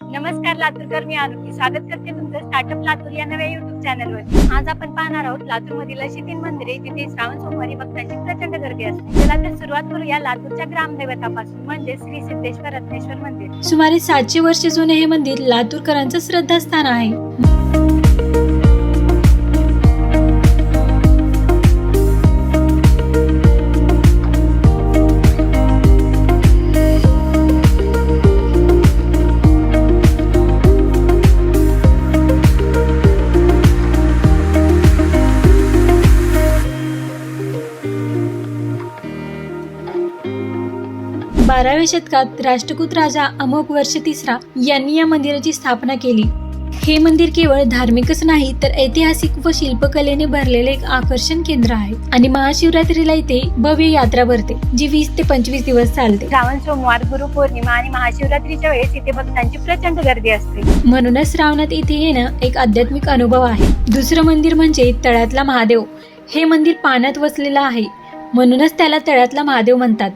नमस्कार लातूरकर मी आरोग्य स्वागत करते तुमचं स्टार्टअप लातूर या नव्या युट्यूब चॅनलवर आज आपण पाहणार आहोत लातूर मधील अशी तीन मंदिरे जिथे श्रावण सोमवारी भक्तांची प्रचंड गर्दी असते. चला तर सुरुवात करूया लातूरच्या ग्रामदैवतापासून म्हणजे श्री सिद्धेश्वर रत्नेश्वर मंदिर. सुमारे सातशे वर्ष जुने हे मंदिर लातूरकरांचं श्रद्धास्थान आहे. बाराव्या शतकात राष्ट्रकूट राजा अमोक वर्ष तिसरा यांनी या मंदिराची स्थापना केली. हे मंदिर केवळ धार्मिकच नाही तर ऐतिहासिक व शिल्पकलेने भरलेले एक आकर्षण केंद्र आहे आणि महाशिवरात्रीला इथे भव्य यात्रा भरते जी वीस ते पंचवीस दिवस चालते. श्रावण सोमवार गुरुपौर्णिमा आणि महाशिवरात्रीच्या वेळेस इथे भक्तांची प्रचंड गर्दी असते. म्हणूनच श्रावणात इथे येणं एक आध्यात्मिक अनुभव आहे. दुसरं मंदिर म्हणजे तळ्यातला महादेव. हे मंदिर पाण्यात वसलेलं आहे. म्हणूनच त्याला तळ्यातला महादेव म्हणतात.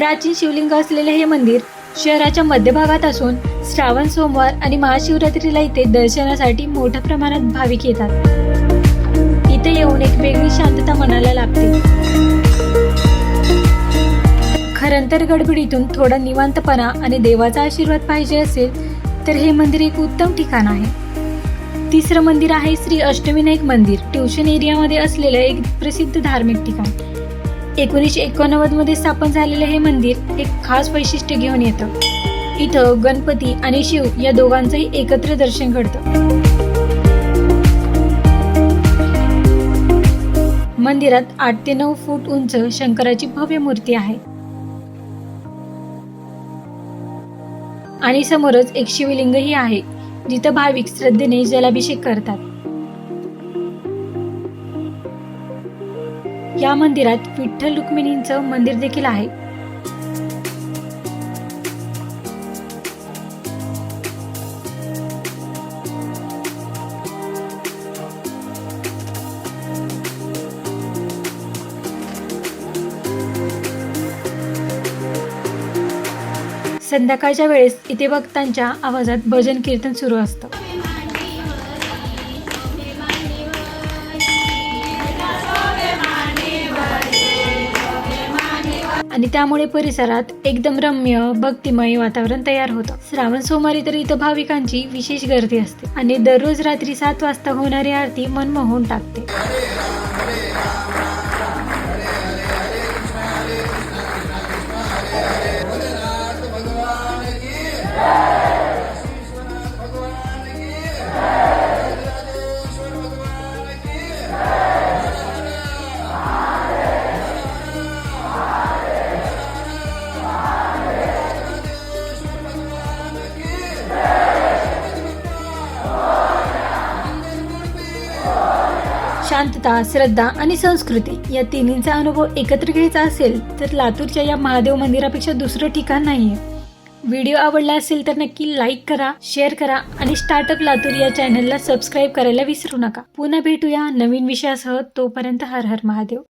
प्राचीन शिवलिंग असलेले हे मंदिर शहराच्या मध्यभागात असून श्रावण सोमवार आणि महाशिवरात्रीला इथे दर्शनासाठी मोठ्या प्रमाणात भाविक येतात. इथे येऊन एक वेगळी शांतता मनाला लागते खरंतर गडबडीतून थोडा निवांतपणा आणि देवाचा आशीर्वाद पाहिजे असेल तर हे मंदिर एक उत्तम ठिकाण आहे. तिसरं मंदिर आहे श्री अष्टविनायक मंदिर. ट्युशन एरियामध्ये असलेलं एक प्रसिद्ध धार्मिक ठिकाण. एकोणीसशे एकोणनव्वदमध्ये स्थापन झालेले हे मंदिर एक खास वैशिष्ट्य घेऊन येतं. इथं गणपती आणि शिव या दोघांचंही एकत्र दर्शन घडतं. मंदिरात आठ ते नऊ फूट उंच शंकराची भव्य मूर्ती आहे. आणि समोरच एक शिवलिंगही आहे जिथं भाविक श्रद्धेने जलाभिषेक करतात. या मंदिरात विठ्ठल रुक्मिणींचं मंदिर देखील आहे. संध्याकाळच्या वेळेस इथे भक्तांच्या आवाजात भजन कीर्तन सुरू असतं. आणि त्यामुळे परिसरात एकदम रम्य भक्तिमय वातावरण तयार होतं. श्रावण सोमवारी तर इथं भाविकांची विशेष गर्दी असते आणि दररोज रात्री सात वाजता होणारी आरती मनमोहून टाकते. शांतता श्रद्धा आणि संस्कृती या तिन्हींचा अनुभव एकत्र घ्यायचा असेल तर लातूरच्या या महादेव मंदिरापेक्षा दुसरं ठिकाण नाहीये. व्हिडिओ आवडला असेल तर नक्की लाईक करा शेअर करा आणि स्टार्टअप लातूर या चॅनलला सबस्क्राईब करायला विसरू नका. पुन्हा भेटूया नवीन विषयासह. तोपर्यंत हर हर महादेव.